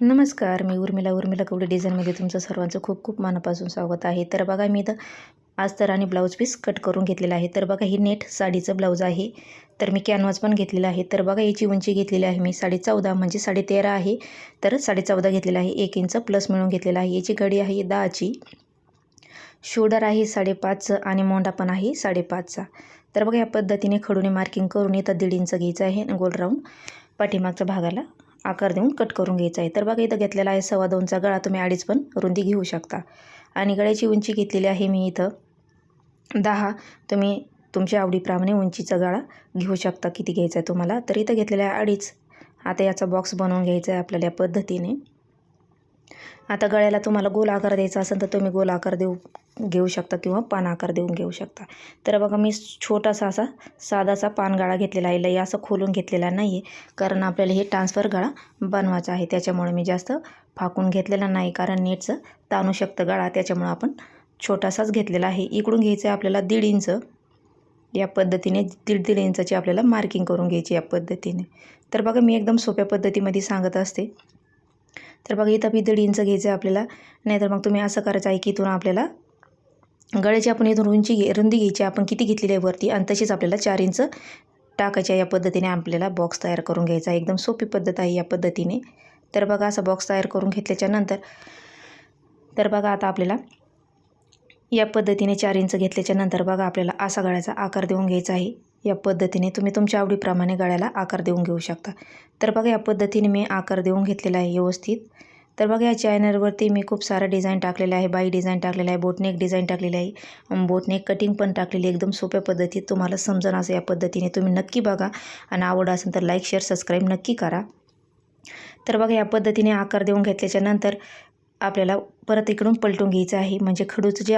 नमस्कार मी उर्मिला. उर्मिला कवडे डिझाईनमध्ये तुमचं सर्वांचं खूप खूप मनापासून स्वागत आहे. तर बघा मी इथं तर आणि ब्लाऊज पीस कट करून घेतलेला आहे. तर बघा ही नेट साडीचं ब्लाऊज आहे. तर मी कॅनव्हास पण घेतलेला आहे. तर बघा याची उंची घेतलेली आहे मी. साडे चौदा म्हणजे साडे तेरा आहे. तर साडे चौदा घेतलेला आहे. एक इंच प्लस मिळून घेतलेला आहे. याची घडी आहे दहाची. शोल्डर आहे साडेपाचचं आणि मोंडा पण आहे साडेपाचचा. तर बघा या पद्धतीने खडूने मार्किंग करून इथं दीड इंच घ्यायचं आहे गोल राऊंड पाठीमागच्या भागाला आकार देऊन कट करून घ्यायचा आहे. तर बघा इथं घेतलेला आहे सव्वा दोनचा गळा. तुम्ही अडीच पण रुंदी घेऊ शकता. आणि गळ्याची उंची घेतलेली आहे मी इथं दहा. तुम्ही तुमच्या आवडीप्रमाणे उंचीचा गळा घेऊ शकता. किती घ्यायचा आहे तुम्हाला? तर इथं घेतलेला आहे अडीच. आता याचा बॉक्स बनवून घ्यायचा आहे आपल्याला या पद्धतीने. आता गळ्याला तुम्हाला गोल आकार द्यायचा असेल तर तुम्ही गोल आकार देऊ घेऊ शकता किंवा पान आकार देऊन घेऊ शकता. तर बघा मी छोटासा असा साधासा पान गळा घेतलेला आहे. लई असं खोलून घेतलेला नाही आहे कारण आपल्याला हे ट्रान्सफर गळा बनवायचा आहे. त्याच्यामुळे मी जास्त फाकून घेतलेला नाही कारण नेटचं ताणू शकतं गळा. त्याच्यामुळं आपण छोटासाच घेतलेला आहे. इकडून घ्यायचं आहे आपल्याला दीड इंच. या पद्धतीने दीड दीड इंचाची आपल्याला मार्किंग करून घ्यायची या पद्धतीने. तर बघा मी एकदम सोप्या पद्धतीमध्ये सांगत असते. तर बघा इथं भी दीड इंच घ्यायचं आहे आपल्याला. नाहीतर मग तुम्ही असं करायचं आहे की इथून आपल्याला गळ्याची आपण इथून रुंची घे रुंदी घ्यायची. आपण किती घेतलेली आहे वरती? आणि तशीच आपल्याला चार इंच टाकायच्या या पद्धतीने आपल्याला बॉक्स तयार करून घ्यायचा आहे. एकदम सोपी पद्धत आहे या पद्धतीने. तर बघा असा बॉक्स तयार करून घेतल्याच्या नंतर तर बघा आता आपल्याला या पद्धतीने चार इंच घेतल्याच्या नंतर बघा आपल्याला असा गळ्याचा आकार देऊन घ्यायचा आहे. या पद्धतीने तुम्ही तुमच्या आवडीप्रमाणे गळ्याला आकार देऊन घेऊ शकता. तर बघा या पद्धतीने मी आकार देऊन घेतलेला आहे व्यवस्थित. तर बघा या चॅनलवरती मी खूप सारा डिझाईन टाकलेलं आहे. बाई डिझाईन टाकलेलं आहे बोटनेक डिझाईन टाकलेली आहे. बोटनेक कटिंग पण टाकलेली एकदम सोप्या पद्धतीत तुम्हाला समजण असं या पद्धतीने. तुम्ही नक्की बघा. आणि आवड असेल तर लाईक शेअर सबस्क्राईब नक्की करा. तर बघा या पद्धतीने आकार देऊन घेतल्याच्या नंतर आपल्याला परत इकडून पलटून घ्यायचं आहे. म्हणजे खडूचं जे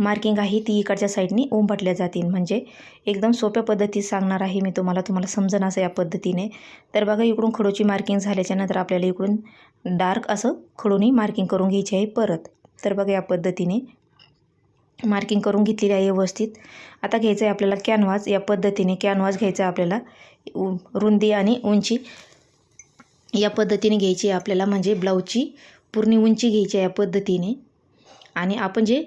मार्किंग आहे ती इकडच्या साईडनी उंबटल्या जातील. म्हणजे एकदम सोप्या पद्धतीत सांगणार आहे मी तुम्हाला. तुम्हाला समजणं असं या पद्धतीने. तर बघा इकडून खडूची मार्किंग झाल्याच्यानंतर आपल्याला इकडून डार्क असं खडूनी मार्किंग करून घ्यायची आहे परत. तर बघा या पद्धतीने मार्किंग करून घेतलेली आहे व्यवस्थित. आता घ्यायचं आहे आपल्याला कॅनव्हास या पद्धतीने कॅनव्हास घ्यायचा आहे आपल्याला. रुंदी आणि उंची. या पद्धतीने घ्यायची आहे आपल्याला. म्हणजे ब्लाऊजची पूर्ण उंची घ्यायची आहे या पद्धतीने. आणि आपण जे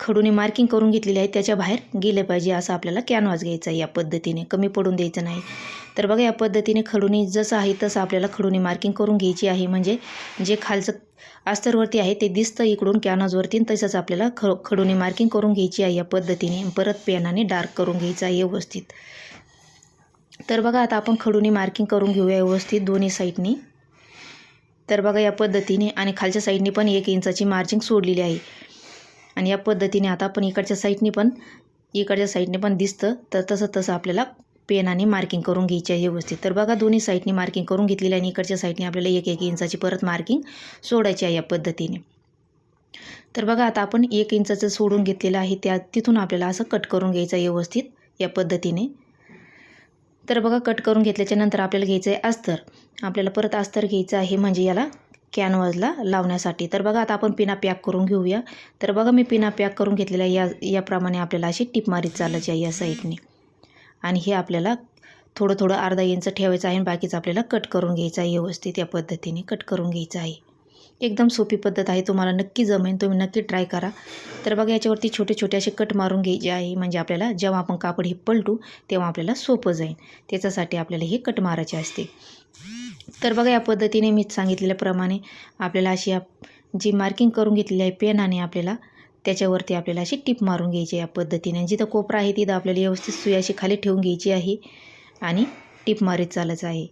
खडूने मार्किंग करून घेतलेली आहे त्याच्या बाहेर गेले पाहिजे असं आपल्याला कॅनव्हास घ्यायचा आहे या पद्धतीने. कमी पडून द्यायचं नाही. तर बघा या पद्धतीने खडूने जसं आहे तसं आपल्याला खडूने मार्किंग करून घ्यायची आहे. म्हणजे जे खालचं अस्तरवरती आहे ते दिसतं इकडून कॅनव्हासवरती तसंच आपल्याला ख खडूने मार्किंग करून घ्यायची आहे या पद्धतीने. परत पेनाने डार्क करून घ्यायचं आहे व्यवस्थित. तर बघा आता आपण खडूने मार्किंग करून घेऊया व्यवस्थित दोन्ही साईडनी तर बघा या पद्धतीने आणि खालच्या साईडने पण एक इंचाची मार्जिंग सोडलेली आहे. आणि या पद्धतीने आता आपण इकडच्या साईडने पण इकडच्या साईडने पण दिसतं. तर तसं तसं आपल्याला पेनाने मार्किंग करून घ्यायची आहे व्यवस्थित. तर बघा दोन्ही साईडनी मार्किंग करून घेतलेली आहे आणि इकडच्या साईडने आपल्याला एक एक इंचाची परत मार्किंग सोडायची आहे या पद्धतीने. तर बघा आता आपण एक इंचाचं सोडून घेतलेलं आहे. त्या तिथून आपल्याला असं कट करून घ्यायचं आहे व्यवस्थित या पद्धतीने. तर बघा कट करून घेतल्याच्या नंतर आपल्याला घ्यायचं आहे अस्तर. आपल्याला परत अस्तर घ्यायचं आहे म्हणजे याला कॅनव्हासला लावण्यासाठी. तर बघा आता आपण पिना पॅक करून घेऊया. तर बघा मी पिना पॅक करून घेतलेला या याप्रमाणे आपल्याला अशी टिप मारीत चालायची आहे या साईडने आणि हे आपल्याला थोडं थोडं अर्धा इंच ठेवायचं आहे आणि बाकीचं आपल्याला कट करून घ्यायचं आहे व्यवस्थित या पद्धतीने. कट करून घ्यायचं आहे. एकदम सोपी पद्धत आहे. तुम्हाला नक्की जमेन तुम्ही नक्की ट्राय करा. तर बघा याच्यावरती छोटे छोटे असे कट मारून घ्यायचे आहे. म्हणजे आपल्याला जेव्हा आपण कापड हे पलटू तेव्हा आपल्याला सोपं जाईल. त्याच्यासाठी आपल्याला हे कट मारायचे असते. तर बघा या पद्धतीने मी सांगितलेल्याप्रमाणे आपल्याला अशी जी मार्किंग करून घेतलेली आहे पेनाने आपल्याला त्याच्यावरती आपल्याला अशी टिप मारून घ्यायची या पद्धतीने. जिथं कोपरा आहे तिथं आपल्याला व्यवस्थित सुई अशी खाली ठेवून घ्यायची आहे आणि टिप मारीत चालायचं आहे.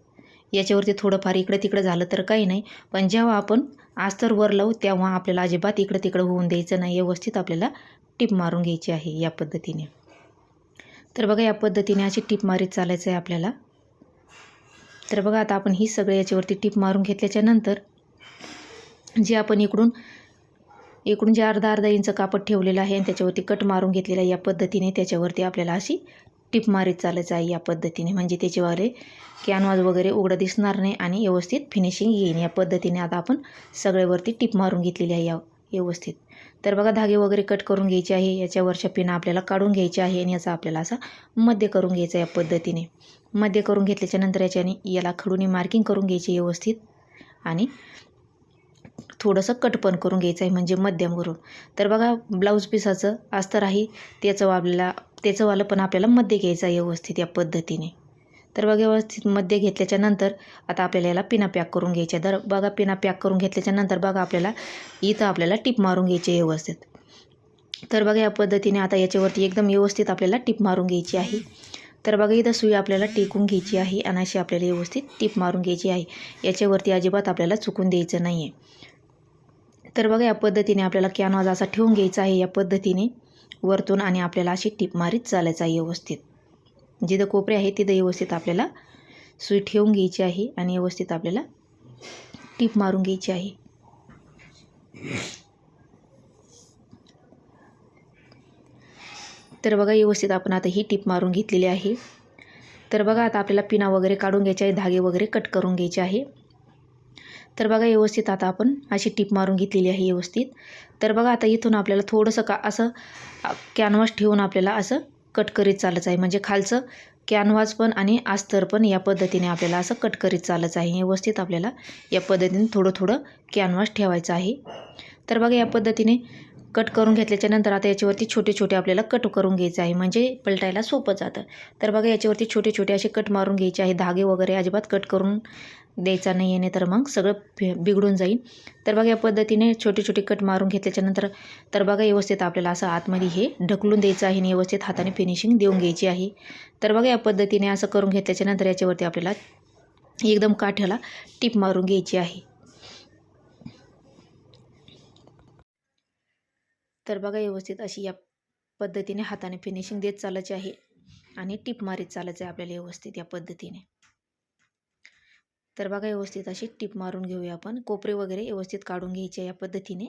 याच्यावरती थोडंफार इकडं तिकडं झालं तर काही नाही पण जेव्हा आपण आस्तर वर लावू तेव्हा आपल्याला अजिबात इकडं तिकडं होऊन द्यायचं नाही. व्यवस्थित आपल्याला टिप मारून घ्यायची आहे या पद्धतीने. तर बघा या पद्धतीने अशी टिप मारीत चालायचं आहे आपल्याला. तर बघा आता आपण ही सगळे याच्यावरती टिप मारून घेतल्याच्या नंतर जे आपण इकडून इकडून जे अर्धा अर्धा इंच कापड ठेवलेलं आहे आणि त्याच्यावरती कट मारून घेतलेलं आहे या पद्धतीने त्याच्यावरती आपल्याला अशी टिप मारीत चालायचं आहे या पद्धतीने. म्हणजे त्याच्यावाले कॅनवाज वगैरे उघडं दिसणार नाही आणि व्यवस्थित फिनिशिंग येईन. या पद्धतीने आता आपण सगळ्यावरती टिप मारून घेतलेली आहे या व्यवस्थित. तर बघा धागे वगैरे कट करून घ्यायचे आहे. याच्यावरच्या पिना आपल्याला काढून घ्यायचे आहे आणि याचा आपल्याला असा मध्य करून घ्यायचा या पद्धतीने. मध्य करून घेतल्याच्या नंतर याच्याने याला खडूने मार्किंग करून घ्यायची व्यवस्थित आणि थोडंसं कट पण करून घ्यायचं आहे म्हणजे मध्यम करून तर बघा ब्लाऊज पिसाचं अस्तर आहे. त्याचं आपल्याला त्याचंवालं पण आपल्याला मध्य घ्यायचं आहे व्यवस्थित या पद्धतीने. तर बघा व्यवस्थित मध्ये घेतल्याच्या नंतर आता आपल्याला याला पिना पॅक करून घ्यायचे. तर बघा पिना पॅक करून घेतल्याच्या नंतर बघा आपल्याला इथं आपल्याला टिप मारून घ्यायची आहे व्यवस्थित. तर बघा या पद्धतीने आता याच्यावरती एकदम व्यवस्थित आपल्याला टिप मारून घ्यायची आहे. तर बघा इथं सुई आपल्याला टेकून घ्यायची आहे आणि अशी आपल्याला व्यवस्थित टिप मारून घ्यायची आहे. याच्यावरती अजिबात आपल्याला चुकून द्यायचं नाही आहे तर बघा या पद्धतीने आपल्याला कॅनवाज असा ठेवून घ्यायचा आहे. या पद्धतीने वरतून आणि आपल्याला अशी टिप मारीत चालायचं आहे व्यवस्थित. जिथं कोपरे आहे तिथं व्यवस्थित आपल्याला सुई ठेवून घ्यायची आहे आणि व्यवस्थित आपल्याला टिप मारून घ्यायची आहे. तर बघा व्यवस्थित आपण आता ही टिप मारून घेतलेली आहे. तर बघा आता आपल्याला पिना वगैरे काढून घ्यायचे आहे धागे वगैरे कट करून घ्यायचे आहे. तर बघा व्यवस्थित आता आपण अशी टीप मारून घेतलेली आहे व्यवस्थित. तर बघा आता इथून आपल्याला थोडंसं का असं कॅनव्हास ठेवून आपल्याला असं कट करीत चालत आहे. म्हणजे खालचं कॅनव्हास पण आणि अस्तर पण या पद्धतीने आपल्याला असं कट करीत चालत आहे. व्यवस्थित आपल्याला या पद्धतीने थोडं थोडं कॅनव्हास ठेवायचं आहे. तर बघा या पद्धतीने कट करून घेतल्याच्या नंतर आता याच्यावरती छोटे छोटे आपल्याला कट करून घ्यायचे आहे. म्हणजे पलटायला सोपं जातं. तर बघा याच्यावरती छोटे छोटे असे कट मारून घ्यायचे आहे. धागे वगैरे अजिबात कट करून द्यायचा नाही आहे तर मग सगळं फे- बिघडून जाईल. तर बघा या पद्धतीने छोटे छोटे कट मारून घेतल्याच्यानंतर तर बघा व्यवस्थित आपल्याला असं आतमध्ये हे ढकलून द्यायचं आहे आणि व्यवस्थित हाताने फिनिशिंग देऊन घ्यायची आहे. तर बघा या पद्धतीने असं करून घेतल्याच्यानंतर याच्यावरती आपल्याला एकदम काठ्याला टीप मारून घ्यायची आहे. तर बघा व्यवस्थित अशी या पद्धतीने हाताने फिनिशिंग देत चालायची आहे आणि टीप मारीत चालायचं आहे आपल्याला व्यवस्थित या पद्धतीने. तर बघा व्यवस्थित अशी टीप मारून घेऊया आपण. कोपरे वगैरे व्यवस्थित काढून घ्यायचे या पद्धतीने.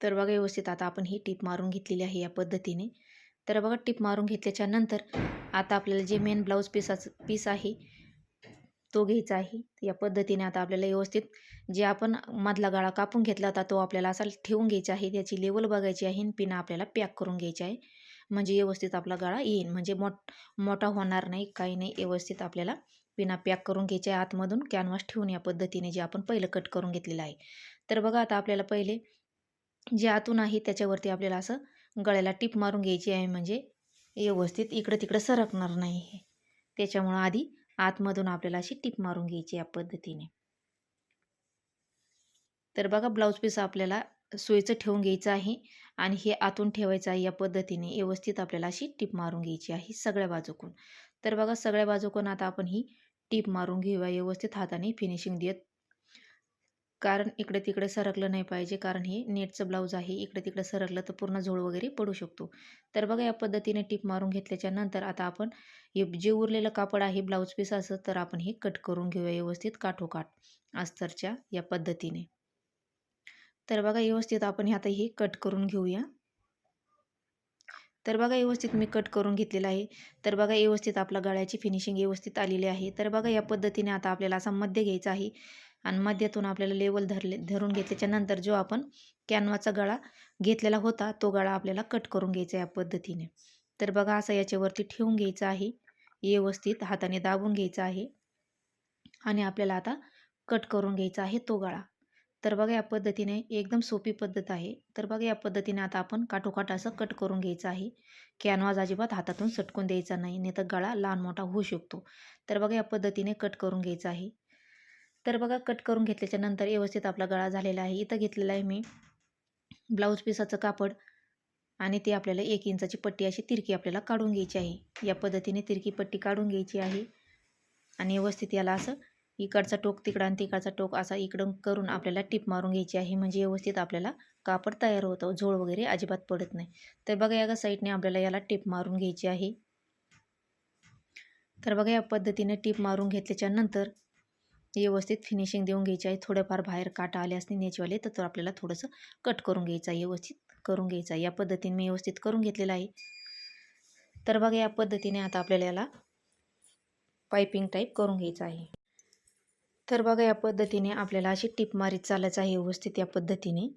तर बघा व्यवस्थित आता आपण ही टीप मारून घेतलेली आहे या पद्धतीने. तर बघा टीप मारून घेतल्याच्या नंतर आता आपल्याला जे मेन ब्लाऊज पीसाचं पीस आहे तो घ्यायचा आहे. या पद्धतीने आता आपल्याला व्यवस्थित जे आपण मधला गाळा कापून घेतला होता तो आपल्याला असा ठेवून घ्यायचा आहे. त्याची लेवल बघायची आहे आणि पिना आपल्याला पॅक करून घ्यायची आहे. म्हणजे व्यवस्थित आपला गाळा येईल म्हणजे मोठ मोठा होणार नाही काही नाही. व्यवस्थित आपल्याला पिना पॅक करून घ्यायचे आहे आतमधून. कॅनव्हास ठेवून या पद्धतीने जे आपण पहिलं कट करून घेतलेलं आहे. तर बघा आता आपल्याला पहिले जे आतून आहे त्याच्यावरती आपल्याला असं गळ्याला टीप मारून घ्यायची आहे. म्हणजे व्यवस्थित इकडं तिकडं सरकणार नाही हे. त्याच्यामुळं आधी आतमधून आपल्याला अशी टीप मारून घ्यायची या पद्धतीने. तर बघा ब्लाऊज पीस आपल्याला सोयीचं ठेवून घ्यायचं आहे आणि हे आतून ठेवायचं आहे या पद्धतीने. व्यवस्थित आपल्याला अशी टीप मारून घ्यायची आहे सगळ्या बाजूकून. तर बघा सगळ्या बाजूकून आता आपण ही टीप मारून घेऊया. व्यवस्थित हाताने फिनिशिंग देत. कारण इकडे तिकडे सरकलं नाही पाहिजे कारण हे नेटचं ब्लाऊज आहे. इकडे तिकडे सरकलं तर पूर्ण झोळ वगैरे पडू शकतो. तर बघा या पद्धतीने टीप मारून घेतल्याच्या नंतर आता आपण हे जे उरलेलं कापड आहे ब्लाऊज पीस असं तर आपण हे कट करून घेऊया. व्यवस्थित काठोकाठ अस्तरच्या या पद्धतीने. तर बघा व्यवस्थित आपण हे आता हे कट करून घेऊया. तर बघा व्यवस्थित मी कट करून घेतलेलं आहे. तर बघा व्यवस्थित आपला गळ्याची फिनिशिंग व्यवस्थित आलेली आहे. तर बघा या पद्धतीने आता आपल्याला असा मध्य घ्यायचा आहे. आणि मध्यातून आपल्याला लेवल धरले धरून घेतल्याच्या नंतर जो आपण कॅनवाचा गळा घेतलेला होता तो गळा आपल्याला कट करून घ्यायचा या पद्धतीने. तर बघा असं याच्यावरती ठेवून घ्यायचं आहे. व्यवस्थित हाताने दाबून घ्यायचा आहे. आणि आपल्याला आता कट करून घ्यायचा आहे तो गळा. तर बघा या पद्धतीने एकदम सोपी पद्धत आहे. तर बघा या पद्धतीने आता आपण काठोकाठ असं कट करून घ्यायचं आहे. कॅनवाज अजिबात हातातून सटकून द्यायचा नाही नाही तर गळा लहान मोठा होऊ शकतो. तर बघा या पद्धतीने कट करून घ्यायचं आहे. तर बघा कट करून घेतल्याच्या नंतर व्यवस्थित आपला गळा झालेला आहे. इथं घेतलेला आहे मी ब्लाऊज पिसाचं कापड आणि ते आपल्याला एक इंचाची पट्टी अशी तिरकी आपल्याला काढून घ्यायची आहे. या पद्धतीने तिरकी पट्टी काढून घ्यायची आहे आणि व्यवस्थित याला असं इकडचा टोक तिकडं आणि तिकडचा टोक असा इकडं करून आपल्याला टिप मारून घ्यायची आहे. म्हणजे व्यवस्थित आपल्याला कापड तयार होतं झोळ वगैरे अजिबात पडत नाही. तर बघा या साईडने आपल्याला याला टिप मारून घ्यायची आहे. तर बघा या पद्धतीने टिप मारून घेतल्याच्या नंतर व्यवस्थित फिनिशिंग देऊन घ्यायची आहे. थोडंफार बाहेर काटा आले असते नेचवाले तर तो आपल्याला थोडंसं कट करून घ्यायचं आहे. व्यवस्थित करून घ्यायचं आहे. या पद्धतीने मी व्यवस्थित करून घेतलेलं आहे. तर बघा या पद्धतीने आता आपल्याला याला पायपिंग टाईप करून घ्यायचं आहे. तर बघा या पद्धतीने आपल्याला अशी टिप मारीत चालायचं आहे व्यवस्थित या पद्धतीने.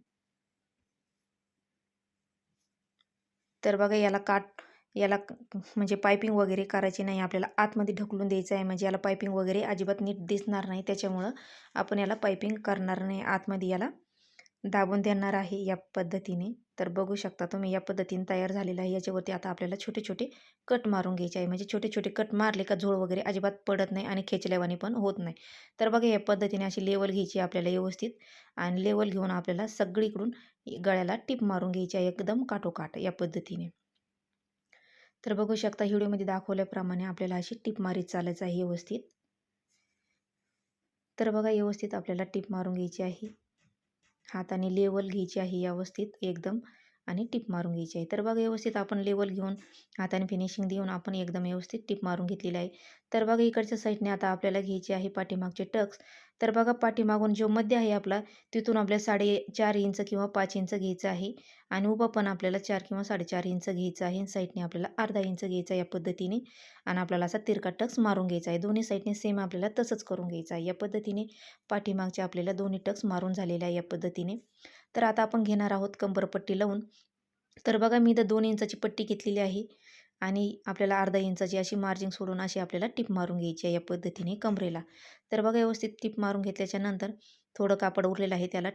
तर बघा याला काट याला म्हणजे पायपिंग वगैरे करायची नाही. आपल्याला आतमध्ये ढकलून द्यायचं आहे म्हणजे याला पायपिंग वगैरे अजिबात नीट दिसणार नाही. त्याच्यामुळं आपण याला पायपिंग करणार नाही. आतमध्ये याला दाबून देणार आहे या पद्धतीने. तर बघू शकता तुम्ही या पद्धतीने तयार झालेला आहे. याच्यावरती आता आपल्याला छोटे छोटे कट मारून घ्यायचे आहे. म्हणजे छोटे छोटे कट मारले का झोळ वगैरे अजिबात पडत नाही आणि खेचल्यावानी पण होत नाही. तर बघा या पद्धतीने अशी लेवल घ्यायची आपल्याला व्यवस्थित आणि लेवल घेऊन आपल्याला सगळीकडून गळ्याला टिप मारून घ्यायची आहे एकदम काटोकाट या पद्धतीने. तर बघू शकता व्हिडिओमध्ये दाखवल्याप्रमाणे आपल्याला अशी टिप मारीत चालायचं आहे व्यवस्थित. तर बघा व्यवस्थित आपल्याला टिप मारून घ्यायची आहे. हाताने लेवल घ्यायची आहे व्यवस्थित एकदम. आणि टिप मारून घ्यायची आहे. तर बघा व्यवस्थित आपण लेवल घेऊन हाताने फिनिशिंग देऊन आपण एकदम व्यवस्थित टिप मारून घेतलेली आहे. तर बघा इकडच्या साईडने आता आपल्याला घ्यायचे आहे पाठीमागचे टक्स. तर बघा पाठीमागून जो मध्य आहे आपला तिथून आपल्याला साडे चार इंच किंवा पाच इंच घ्यायचं आहे. आणि उभं पण आपल्याला चार किंवा साडेचार इंच घ्यायचं आहे. साईडने आपल्याला अर्धा इंच घ्यायचा या पद्धतीने. आणि आपल्याला असा तिरका टक्स मारून घ्यायचा आहे. दोन्ही साईडने सेम आपल्याला तसंच करून घ्यायचं आहे. या पद्धतीने पाठीमागचे आपल्याला दोन्ही टक्स मारून झालेले आहे या पद्धतीने. तर आता आपण घेणार आहोत कंबरपट्टी लावून. तर बघा मी इथं दोन इंचाची पट्टी घेतलेली आहे आणि आपल्याला अर्धा इंचाची अशी मार्जिंग सोडून अशी आपल्याला टिप मारून घ्यायची आहे या पद्धतीने कमरेला. तर बघा व्यवस्थित टिप मारून घेतल्याच्या नंतर थोडं कापड उरलेलं आहे त्याला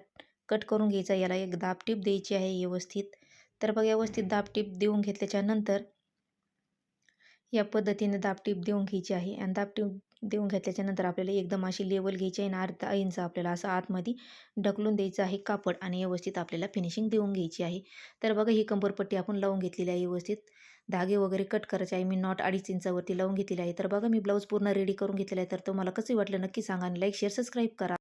कट करून घ्यायचं याला एक दाब टीप द्यायची आहे व्यवस्थित. तर बघा व्यवस्थित दाब टिप देऊन घेतल्याच्या नंतर या पद्धतीने दाब टिप देऊन घ्यायची आहे. आणि दाब टीप देऊन घेतल्याच्यानंतर आपल्याला एकदम अशी लेवल घ्यायची आहे आणि अर्धा इंच आपल्याला असं आतमध्ये ढकलून द्यायचं आहे कापड आणि व्यवस्थित आपल्याला फिनिशिंग देऊन घ्यायची आहे. तर बघा ही कंबरपट्टी आपण लावून घेतलेली आहे व्यवस्थित. धागे वगैरे कट करायचे आहे. मी नॉट अडीच इंचावरती लावून घेतलेली आहे. तर बघा मी ब्लाऊज पूर्ण रेडी करून घेतलेला आहे. तर तुम्हाला कसं वाटलं नक्की सांगा आणि लाईक शेअर सबस्क्राईब करा.